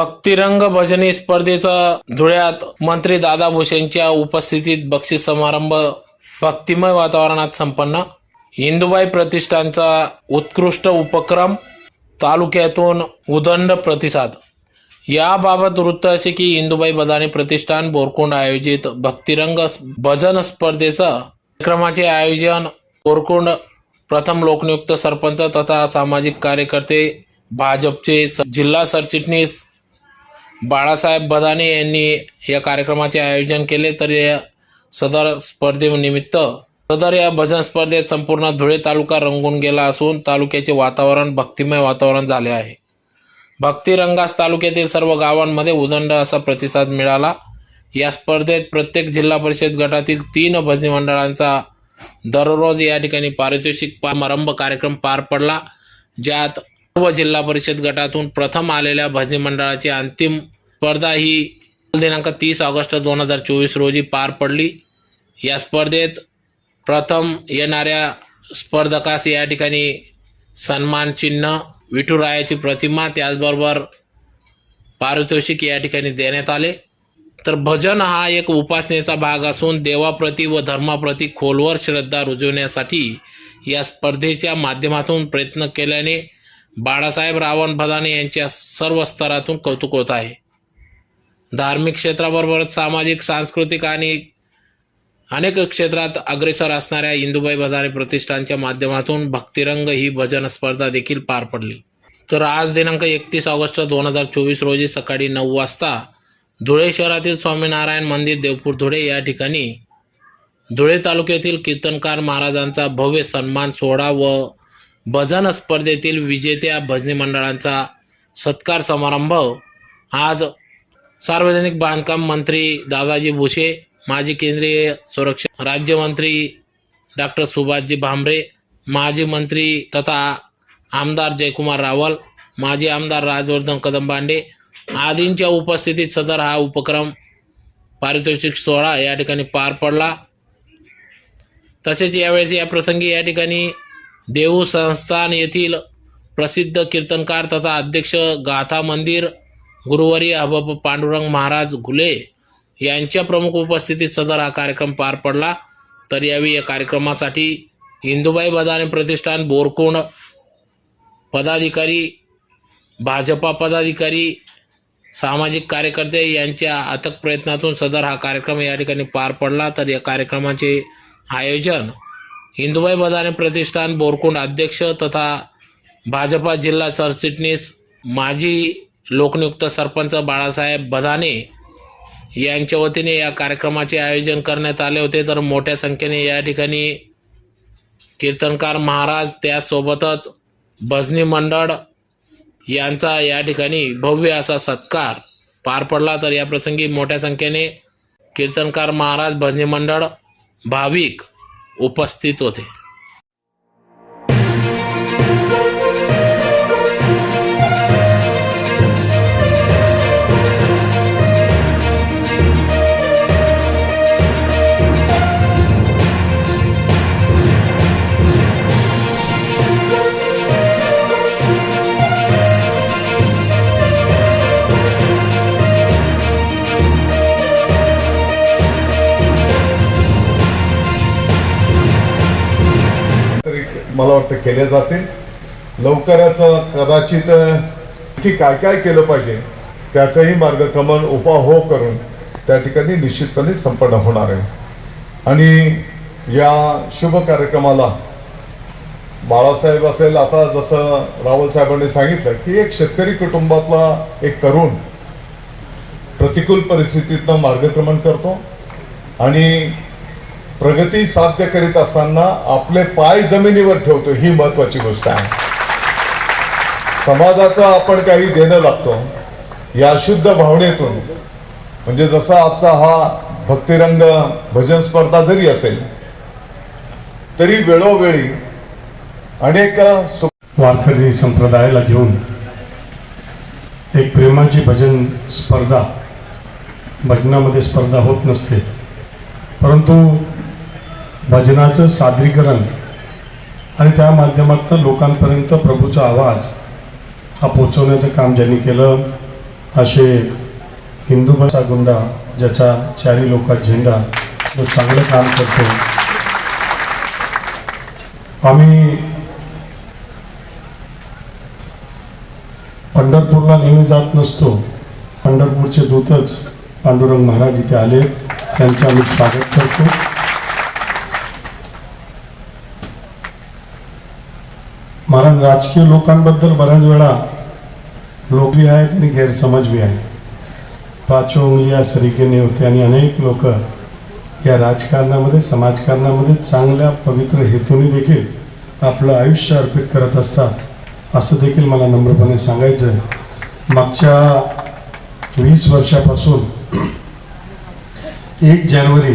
भक्तिरंग भजनी स्पर्धेचं धुळ्यात मंत्री दादा भुसेंच्या उपस्थितीत बक्षीस समारंभ भक्तिमय वातावरणात संपन्न. इंदुबाई प्रतिष्ठानचा उत्कृष्ट उपक्रम तालुक्यातून उदंड प्रतिसाद. याबाबत वृत्त असे की इंदुबाई बदानी प्रतिष्ठान बोरकुंड आयोजित भक्तिरंग भजन स्पर्धेचं कार्यक्रमाचे आयोजन बोरकुंड प्रथम लोकनियुक्त सरपंच तथा सामाजिक कार्यकर्ते भाजपचे स- जिल्हा सरचिटणीस बाळासाहेब बदाने यांनी या कार्यक्रमाचे आयोजन केले तर या सदर स्पर्धेनिमित्त सदर या भजन स्पर्धेत संपूर्ण धुळे तालुका रंगून गेला असून तालुक्याचे वातावरण भक्तिमय वातावरण झाले आहे. भक्तिरंगास तालुक्यातील सर्व गावांमध्ये उदंड असा प्रतिसाद मिळाला. या स्पर्धेत प्रत्येक जिल्हा परिषद गटातील तीन भजनी मंडळांचा दररोज या ठिकाणी पारितोषिक समारंभ कार्यक्रम पार पडला ज्यात व जिल्हा परिषद गटातून प्रथम आलेल्या भजनी मंडळाची अंतिम स्पर्धा ही दिनांक तीस ऑगस्ट दोन हजार चोवीस रोजी पार पडली. या स्पर्धेत प्रथम येणाऱ्या स्पर्धकास या ठिकाणी सन्मान चिन्ह विठुरायाची प्रतिमा त्याचबरोबर पारितोषिक या ठिकाणी देण्यात आले. तर भजन हा एक उपासनेचा भाग असून देवाप्रती व धर्माप्रती खोलवर श्रद्धा रुजवण्यासाठी या स्पर्धेच्या माध्यमातून प्रयत्न केल्याने बाळासाहेब रावण भदाने यांच्या सर्व स्तरातून कौतुक होत आहे. धार्मिक क्षेत्राबरोबरच सामाजिक सांस्कृतिक आणि अनेक क्षेत्रात अग्रेसर असणाऱ्या इंदुबाई भदाने प्रतिष्ठानच्या माध्यमातून भक्तिरंग ही भजन स्पर्धा देखील पार पडली. तर आज दिनांक एकतीस ऑगस्ट दोन हजार चोवीस रोजी सकाळी नऊ वाजता धुळे शहरातील स्वामीनारायण मंदिर देवपूर धुळे या ठिकाणी धुळे तालुक्यातील कीर्तनकार महाराजांचा भव्य सन्मान सोहळा व भजन स्पर्धेतील विजेत्या भजनी मंडळांचा सत्कार समारंभ. आज सार्वजनिक बांधकाम मंत्री दादाजी भुसे माजी केंद्रीय सुरक्षा राज्यमंत्री डॉक्टर सुभाषजी भांबरे माजी मंत्री तथा आमदार जयकुमार रावल माजी आमदार राजवर्धन कदमबांडे आदींच्या उपस्थितीत सदर हा उपक्रम पारितोषिक सोहळा या ठिकाणी पार पडला. तसेच यावेळेस या प्रसंगी या ठिकाणी देऊ संस्थान येथील प्रसिद्ध कीर्तनकार तथा अध्यक्ष गाथा मंदिर गुरुवारी अहबाब पांडुरंग महाराज घुले यांच्या प्रमुख उपस्थितीत सदर हा कार्यक्रम पार पडला. तर यावेळी या कार्यक्रमासाठी इंदुबाई बदाने प्रतिष्ठान बोरकोंड पदाधिकारी भाजपा पदाधिकारी सामाजिक कार्यकर्ते यांच्या अथक प्रयत्नातून सदर हा कार्यक्रम या ठिकाणी पार पडला. तर या कार्यक्रमाचे आयोजन हिंदुबाई बदाने प्रतिष्ठान बोरकुंड अध्यक्ष तथा भाजपा जिल्हा सरचिटणीस माजी लोकनियुक्त सरपंच बाळासाहेब बदाने यांच्या वतीने या कार्यक्रमाचे आयोजन करण्यात आले होते. तर मोठ्या संख्येने या ठिकाणी कीर्तनकार महाराज त्यासोबतच भजनी मंडळ यांचा या ठिकाणी भव्य असा सत्कार पार पडला. तर या प्रसंगी मोठ्या संख्येने कीर्तनकार महाराज भजनी मंडळ भाविक उपस्थित होते केले जातील लवकरच कदाचित की काय काय केलं पाहिजे त्याचंही मार्गक्रमण उपाहो करून त्या ठिकाणी निश्चितपणे संपन्न होणार आहे. आणि या शुभ कार्यक्रमाला बाळासाहेब असेल आता जसं रावल साहेबांनी सांगितलं की एक शेतकरी कुटुंबातला एक तरुण प्रतिकूल परिस्थितीतनं मार्गक्रमण करतो आणि प्रगती साध्य करीत असताना आपले पाय जमिनीवर ठेवतो ही महत्वाची गोष्ट आहे. समाजाचं आपण काही देणं लागतो या शुद्ध भावनेतून. म्हणजे जसा आजचा हा भक्तिरंग भजन स्पर्धा जरी असेल तरी वेळोवेळी अनेक वारकरी संप्रदायाला घेऊन एक प्रेमाची भजन स्पर्धा भजनामध्ये स्पर्धा होत नसते. परंतु भजनाचं सादरीकरण आणि त्या माध्यमातून लोकांपर्यंत प्रभूचा आवाज हा पोचवण्याचं काम ज्यांनी केलं असे हिंदू भाषा गुंडा ज्याच्या चारी लोकात झेंडा जो चांगलं काम करतो. आम्ही पंढरपूरला नेहमी जात नसतो. पंढरपूरचे दूतच पांडुरंग महाराज इथे आले त्यांचं आम्ही स्वागत करतो. महाराज राजकीय लोकांबद्दल बऱ्याच वेळा लोक बी आहेत आणि गैरसमज बी आहे पाचो उंगलिया सरीकेने होते आणि अनेक लोक या राजकारणामध्ये समाजकारणामध्ये चांगल्या पवित्र हेतूने देखील आपलं आयुष्य अर्पित करत असतात असं देखील मला नम्रपणे सांगायचं आहे मागच्या वीस वर्षापासून एक जानेवारी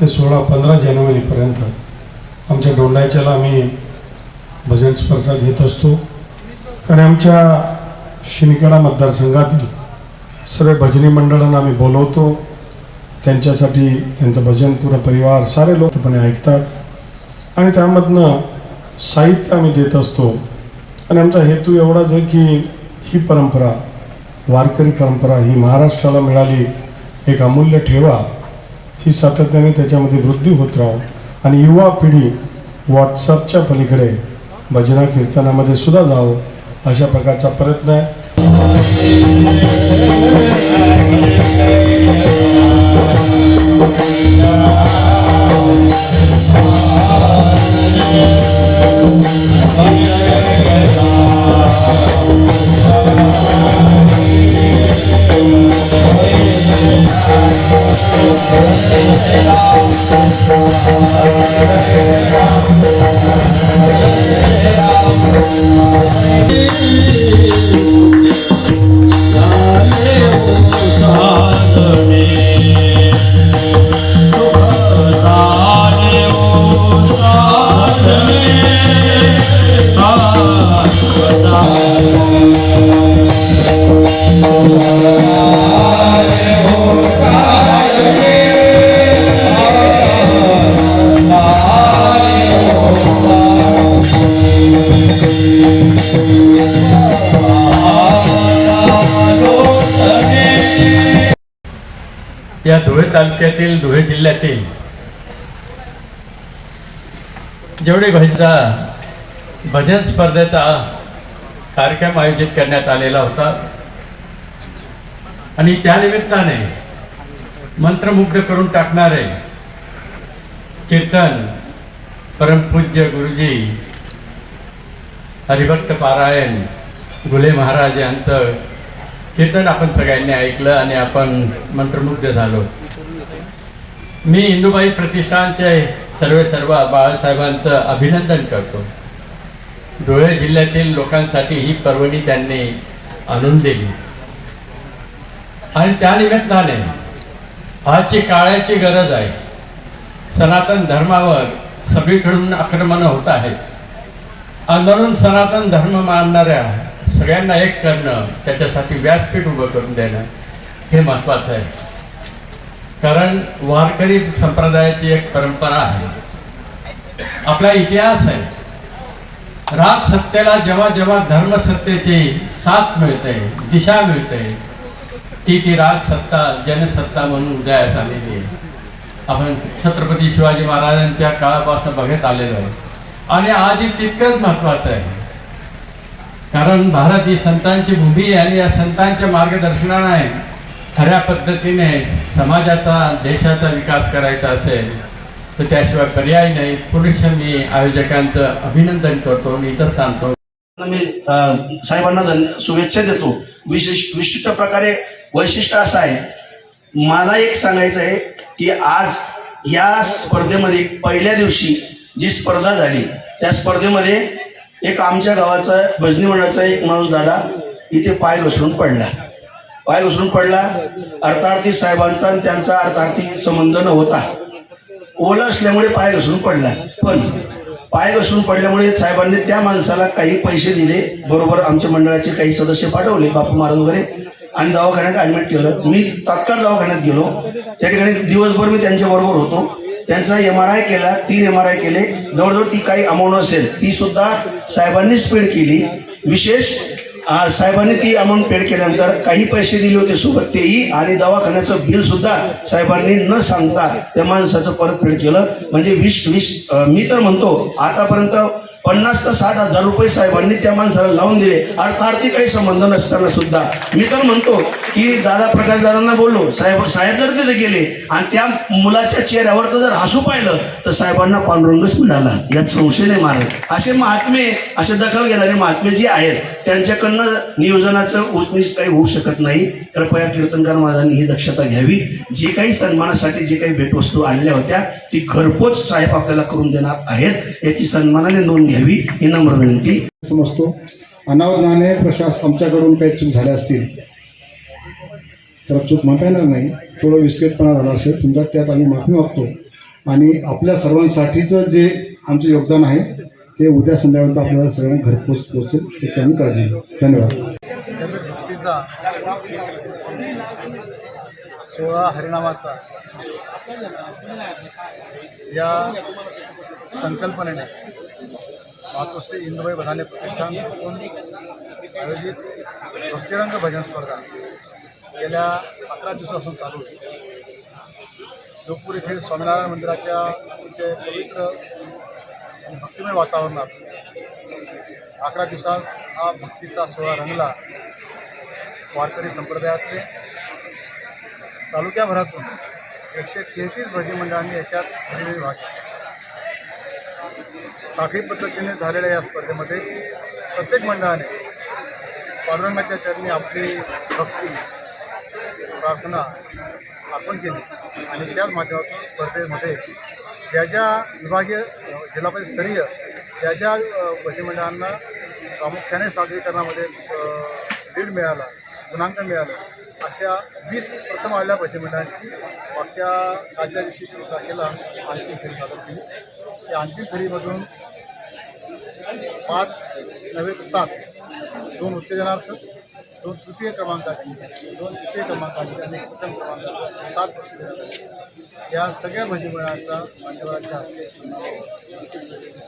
ते सोळा पंधरा जानेवारीपर्यंत आमच्या डोंडायच्याला आम्ही भजन स्पर्धा घेत असतो. आणि आमच्या शिंदखेडा मतदारसंघातील सर्व भजनी मंडळांना आम्ही बोलवतो. त्यांच्यासाठी त्यांचं भजन पूर्ण परिवार सारे लोकपणे ऐकतात. आणि त्यामधनं साहित्य आम्ही देत असतो. आणि आमचा हेतू एवढाच आहे की ही परंपरा वारकरी परंपरा ही महाराष्ट्राला मिळाली. एक अमूल्य ठेवा. ही सातत्याने त्याच्यामध्ये वृद्धी होत राहो. आणि युवा पिढी व्हॉट्सअपच्या पलीकडे भजना कीर्तनामध्ये सुद्धा जावं अशा प्रकारचा प्रयत्न आहे. या धुळे तालुक्यातील धुळे जिल्ह्यातील जेवढे भाईंचा भजन स्पर्धेचा कार्यक्रम आयोजित करण्यात आलेला होता आणि त्यानिमित्ताने मंत्रमुग्ध करून टाकणारे कीर्तन परमपूज्य गुरुजी हरिभक्त पारायण गुले महाराज यांचं कीर्तन आपण सगळ्यांनी ऐकलं आणि आपण मंत्रमुग्ध झालो. मी इंदुबाई प्रतिष्ठानचे सर्व सर्व बाळासाहेबांचं अभिनंदन करतो. धुळे जिल्ह्यातील लोकांसाठी ही पर्वणी त्यांनी आणून दिली. आणि त्यानिमित्ताने आजची काळाची गरज आहे. सनातन धर्मावर सगळीकडून आक्रमणं होत आहेत. आंदोलन सनातन धर्म मानणाऱ्या सगळ्यांना एक करणं त्याच्यासाठी व्यासपीठ उभं करून देणं हे महत्त्वाचं आहे. कारण वारकरी संप्रदायाची एक परंपरा आहे. आपला इतिहास आहे. राज सत्तेला जेव्हा जेव्हा धर्मसत्तेची साथ मिळते दिशा मिळते ती ती राजसत्ता जनसत्ता म्हणून उदयास आलेली आहे. आपण छत्रपती शिवाजी महाराजांच्या काळापासून बघत आलेलो आहे. आणि आजही तितकंच महत्त्वाचं आहे. कारण भारत ही संतांची भूमी आहे आणि या संतांच्या मार्गदर्शनाने खऱ्या पद्धतीने समाजाचा देशाचा विकास करायचा असेल तर त्याशिवाय पर्याय नाही. पुरुष मी आयोजकांचं अभिनंदन करतो आणि इथंच सांगतो. मी साहेबांना शुभेच्छा देतो. विशेष विशिष्ट प्रकारे वैशिष्ट्य असं आहे. मला एक सांगायचं आहे की आज या स्पर्धेमध्ये पहिल्या दिवशी जी स्पर्धा झाली त्या स्पर्धेमध्ये एक आमच्या गावाचा भजनी मंडळाचा एक माणूस दादा इथे पाय घसरून पडला. पाय घसरून पडला अर्थार्थी साहेबांचा आणि त्यांचा अर्थार्थी संबंध नव्हता ओला असल्यामुळे पाय घसरून पडला. पण पाय घसरून पडल्यामुळे साहेबांनी त्या माणसाला काही पैसे दिले बरोबर आमच्या मंडळाचे काही सदस्य पाठवले बापू महाराज वगैरे आणि दवाखान्यात ॲडमिट केलं. मी तात्काळ दवाखान्यात गेलो. त्या ठिकाणी दिवसभर मी त्यांच्याबरोबर होतो. त्यांचा एम आर आय केला तीन एम आर आय केले. जवळजवळ ती काही अमाऊंट असेल ती सुद्धा साहेबांनीच पेड केली. विशेष साहेबांनी ती अमाऊंट पेड केल्यानंतर काही पैसे दिले होते सोबत तेही आणि दवाखान्याचं बिल सुद्धा साहेबांनी न सांगता त्या माणसाचं परतफेड केलं. म्हणजे वीस वीस मी तर म्हणतो आतापर्यंत पन्नास ते साठ हजार रुपये साहेबांनी त्या माणसाला लावून दिले. अर्थात आर्थिक काही संबंध नसताना सुद्धा. मी तर म्हणतो की दादा प्रकाश दादांना बोललो साहेब साहेब जर तिथे गेले आणि त्या मुलाच्या चेहऱ्यावर तर जर हसू पाहिलं तर साहेबांना पांडुरंगच मिळाला. यात संशय नाही मारत. असे महात्मे असे दखल घेणारे महात्मे जे आहेत त्यांच्याकडनं नियोजनाचं उचनीच काही होऊ शकत नाही. कृपया कीर्तनकार महाराजांनी ही दक्षता घ्यावी. जे काही सन्मानासाठी जे काही भेटवस्तू आणल्या होत्या ती घरपोच साहेब आपल्याला करून देणार आहेत. याची सन्मानाने नोंद घ्यावी ही नम्र विनंती समजतो. अनावधाने प्रशास आमच्याकडून काही चूक झाल्या असतील. तर चूक म्हणता येणार नाही. थोडं विस्कटपणा झाला असेल समजा त्यात आम्ही माफी मागतो. आणि आपल्या सर्वांसाठीचं जे आमचं योगदान आहे ते उद्या संध्याकाळपर्यंत आपल्याला सगळ्यांना घरपोच पोहोचेल त्याची आम्ही काळजी घेऊ. धन्यवाद. सोळा हरिनामाचा. या संकल्पनेने. मातोश्री इंदुबाई बधाने प्रतिष्ठान आयोजित भक्तिरंग भजन स्पर्धा गेल्या अकरा दिवसापासून चालू आहे जोगपूर येथील स्वामीनारायण मंदिराच्या अतिशय पवित्र आणि भक्तिमय वातावरणात अकरा दिवसात हा भक्तीचा सोहळा रंगला वारकरी संप्रदायातले तालुक्याभरातून एकशे तेहतीस भजनी मंडळांनी याच्यात वेगवेगळी भाग घेतली. साखळी पद्धतीने झालेल्या या स्पर्धेमध्ये प्रत्येक मंडळाने पांडुरंगाच्या चरणी आपली भक्ती प्रार्थना अर्पण केली. आणि त्याच माध्यमातून स्पर्धेमध्ये ज्या ज्या विभागीय जिल्हा परिषद स्तरीय ज्या ज्या अ, प्रामुख्याने सादरीकरणामध्ये लीड मिळाला गुणांकन मिळालं अशा वीस प्रथम आलेल्या भजनी मागच्या कालच्या दिवशी तीस तारखेला अंतिम फेरी सादर केली. त्या अंतिम फेरीमधून पाच नव्हे तर सात. दोन उत्तेजनार्थ दोन तृतीय क्रमांकाची दोन तृतीय क्रमांकाची आणि प्रथम क्रमांकाची सात वर्ष. देण्यात या सगळ्या भजनीमंडळांचा मान्यवरांच्या हस्ते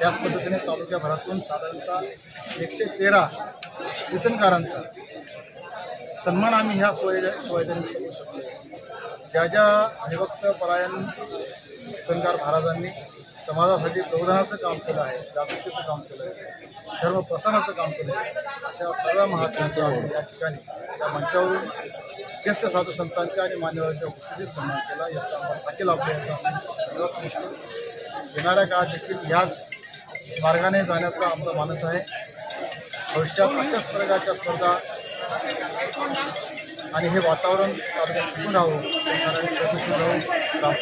त्याच पद्धतीने तालुक्याभरातून साधारणतः एकशे तेरा कीर्तनकारांचा सन्मान आम्ही ह्या सोयीच्या सोयीच्या करू शकतो. ज्या ज्या हरिभक्त परायण कीर्तनकार महाराजांनी समाजासाठी प्रबोधनाचं काम केलं आहे जागृतीचं काम केलं आहे धर्म प्रसाराचं काम केलं अशा सगळ्या महात्म्यांचा या ठिकाणी. त्या मंचावरून ज्येष्ठ साधू संतांच्या आणि मान्यवरांच्या उपस्थितीत सन्मान केला. याचा आम्हाला अखिल याचा धन्यवाद येणाऱ्या काळात देखील ह्याच मार्गाने जाण्याचा आमचा मानस आहे. भविष्यात अशाच प्रकारच्या स्पर्धा आणि हे वातावरण तालुक्यात टिकून राहावं? हे सर्वांनी प्रयत्नशील राहून राहू